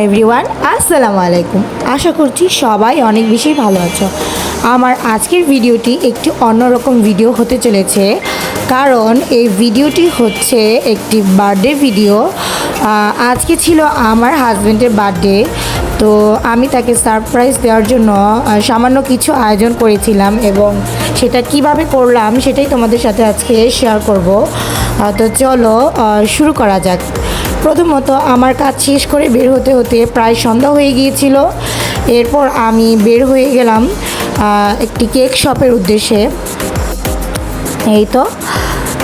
Everyone, আসসালামু আলাইকুম। আশা করছি সবাই অনেক বেশি ভালো আছো। আমার আজকের ভিডিওটি একটি অন্যরকম ভিডিও হতে চলেছে, কারণ এই ভিডিওটি হচ্ছে একটি বার্থডে ভিডিও। আজকে ছিল আমার হাজব্যান্ডের বার্থডে, তো আমি তাকে সারপ্রাইজ দেওয়ার জন্য সামান্য কিছু আয়োজন করেছিলাম এবং সেটা কীভাবে করলাম সেটাই তোমাদের সাথে আজকে শেয়ার করব। তো চলো শুরু করা যাক। প্রথমত আমার কাজ শেষ করে বের হতে হতে প্রায় সন্ধ্যা হয়ে গিয়েছিল। এরপর আমি বের হয়ে গেলাম একটি কেক শপের উদ্দেশ্যে। এই তো।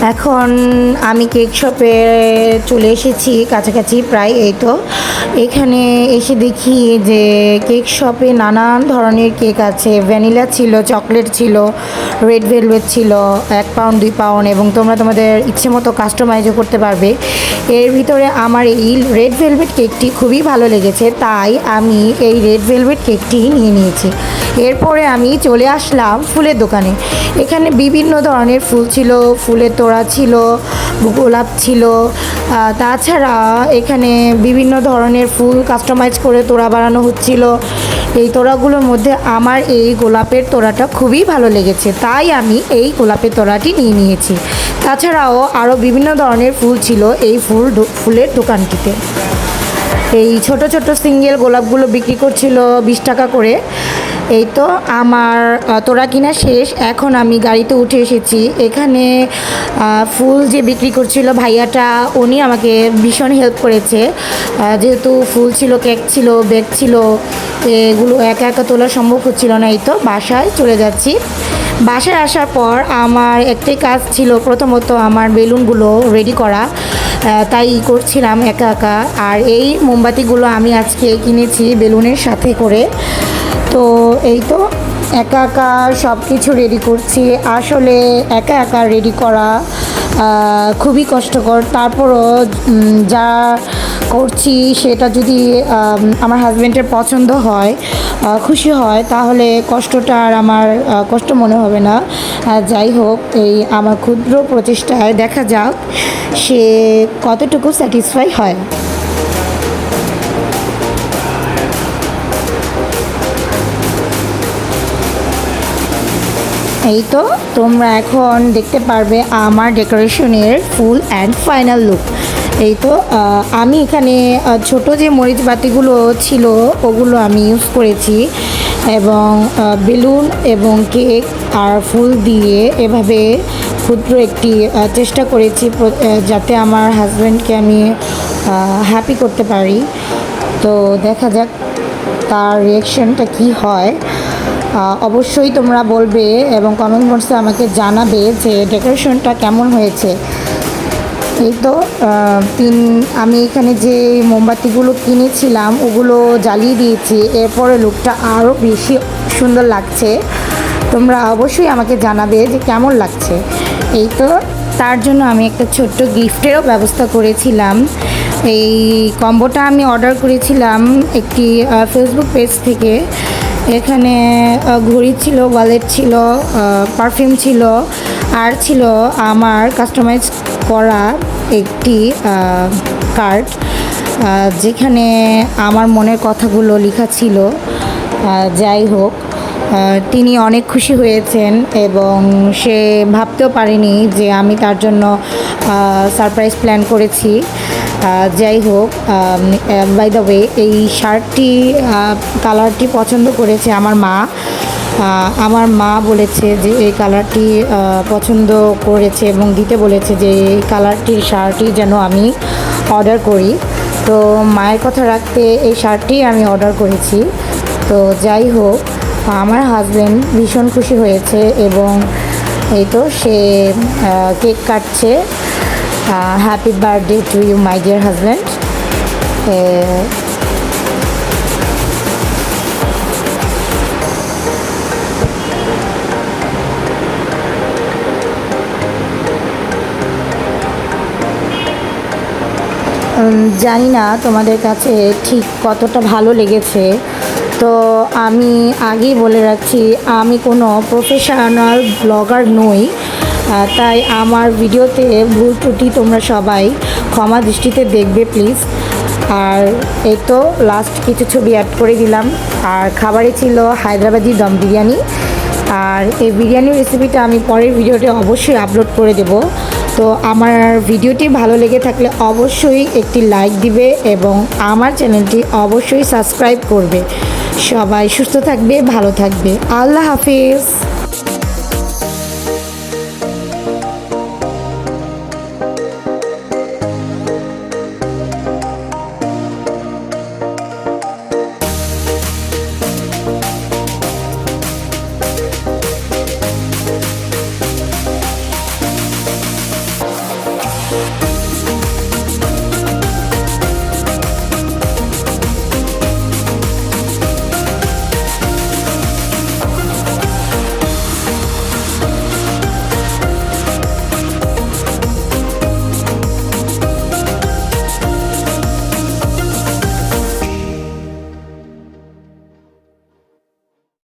এখন আমি কেক শপে চলে এসেছি, কাছাকাছি প্রায় এই তো। এখানে এসে দেখি যে কেক শপে নানান ধরনের কেক আছে। ভ্যানিলা ছিল, চকলেট ছিল, রেড ভেলভেট ছিল, এক পাউন্ড, দুই পাউন্ড এবং তোমরা তোমাদের ইচ্ছে মতো কাস্টমাইজও করতে পারবে। এর ভিতরে আমার এই রেড ভেলভেট কেকটি খুবই ভালো লেগেছে, তাই আমি এই রেড ভেলভেট কেকটি নিয়ে নিয়েছি। এরপরে আমি চলে আসলাম ফুলের দোকানে। এখানে বিভিন্ন ধরনের ফুল ছিল ফুলের তোড়া ছিল, গোলাপ ছিল। তাছাড়া এখানে বিভিন্ন ধরনের ফুল কাস্টমাইজ করে তোড়া বানানো হচ্ছিল। এই তোড়াগুলোর মধ্যে আমার এই গোলাপের তোড়াটা খুবই ভালো লেগেছে। তাই আমি এই গোলাপের তোড়াটি নিয়ে নিয়েছি। তাছাড়াও আরও বিভিন্ন ধরনের ফুল ছিল এই ফুল ফুলের দোকানটিতে। এই ছোট ছোট সিঙ্গেল গোলাপগুলো বিক্রি করছিল বিশ টাকা করে। এই তো আমার তোরা কিনা শেষ, এখন আমি গাড়িতে উঠে এসেছি। এখানে ফুল যে বিক্রি করছিল ভাইয়াটা, উনি আমাকে ভীষণ হেল্প করেছে। যেহেতু ফুল ছিল কেক ছিল ব্যাগ ছিল, এগুলো একা একা তোলা সম্ভব হচ্ছিল না, এই তো বাসায় চলে যাচ্ছি। বাসায় আসার পর আমার একটাই কাজ ছিল, প্রথমত আমার বেলুনগুলো রেডি করা। তাই করছিলাম একা একা। আর এই মোমবাতিগুলো আমি আজকে কিনেছি বেলুনের সাথে করে। তো এই তো একা একা সব কিছু রেডি করছি। আসলে একা একা রেডি করা খুবই কষ্টকর। তারপরও যা করছি সেটা যদি আমার হাজব্যান্ডের পছন্দ হয় খুশি হয়, তাহলে কষ্টটা আর আমার কষ্ট মনে হবে না। যাই হোক, এই আমার ক্ষুদ্র প্রচেষ্টায় দেখা যাক সে কতটুকু স্যাটিসফাই হয়। এই তো, তোমরা এখন দেখতে পারবে আমার ডেকোরেশনের ফুল অ্যান্ড ফাইনাল লুক। এই তো আমি এখানে ছোট যে মরিচ বাতিগুলো ছিল, ওগুলো আমি ইউজ করেছি এবং বেলুন এবং কেক আর ফুল দিয়ে এভাবে ক্ষুদ্র একটি চেষ্টা করেছি যাতে আমার হাজব্যান্ডকে আমি হ্যাপি করতে পারি। তো দেখা যাক তার রিয়েকশনটা কি হয়। অবশ্যই তোমরা বলবে এবং কমেন্ট বক্সে আমাকে জানাবে যে ডেকোরেশনটা কেমন হয়েছে। এই তো তিন, আমি এখানে যে মোমবাতিগুলো কিনেছিলাম, ওগুলো জ্বালিয়ে দিয়েছি। এরপরে লুকটা আরও বেশি সুন্দর লাগছে। তোমরা অবশ্যই আমাকে জানাবে যে কেমন লাগছে। এই তো, তার জন্য আমি একটা ছোট্ট গিফটেরও ব্যবস্থা করেছিলাম। এই কম্বোটা আমি অর্ডার করেছিলাম একটি ফেসবুক পেজ থেকে। এখানে ঘড়ি ছিল ওয়ালেট ছিল পারফিউম ছিল, আর ছিল আমার কাস্টমাইজ করা একটি কার্ড যেখানে আমার মনের কথাগুলো লেখা ছিল। যাই হোক তিনি অনেক খুশি হয়েছেন এবং সে ভাবতেও পারেনি যে আমি তার জন্য সারপ্রাইজ প্ল্যান করেছি। যাই হোক বাই দ্য ওয়ে এই শার্টটি কালারটি পছন্দ করেছে আমার মা। আমার মা বলেছে যে এই কালারটি পছন্দ করেছে এবং দিতে বলেছে যে এই কালারটির শার্টটি যেন আমি অর্ডার করি। তো মায়ের কথা রাখতে এই শার্টটি আমি অর্ডার করেছি। তো যাই হোক, আমার হাজব্যান্ড ভীষণ খুশি হয়েছে এবং এই তো সে কেক কাটছে। Happy birthday to you my dear husband জানি না তোমাদের কাছে ঠিক কতটা ভালো লেগেছে। তো আমি আগেই বলে রাখছি, আমি কোনো প্রফেশনাল ব্লগার নই। তাই আমার ভিডিওতে ভুল ত্রুটি তোমরা সবাই ক্ষমা দৃষ্টিতে দেখবে প্লিজ আর এই তো লাস্ট কিছু ছবি অ্যাড করে দিলাম। আর খাবারে ছিল হায়দ্রাবাদি দম বিরিয়ানি। আর এই বিরিয়ানির রেসিপিটা আমি পরের ভিডিওতে অবশ্যই আপলোড করে দেব। তো আমার ভিডিওটি ভালো লেগে থাকলে অবশ্যই একটি লাইক দিবে এবং আমার চ্যানেলটি অবশ্যই সাবস্ক্রাইব করবে। সবাই সুস্থ থাকবে, ভালো থাকবে। আল্লাহ হাফিজ।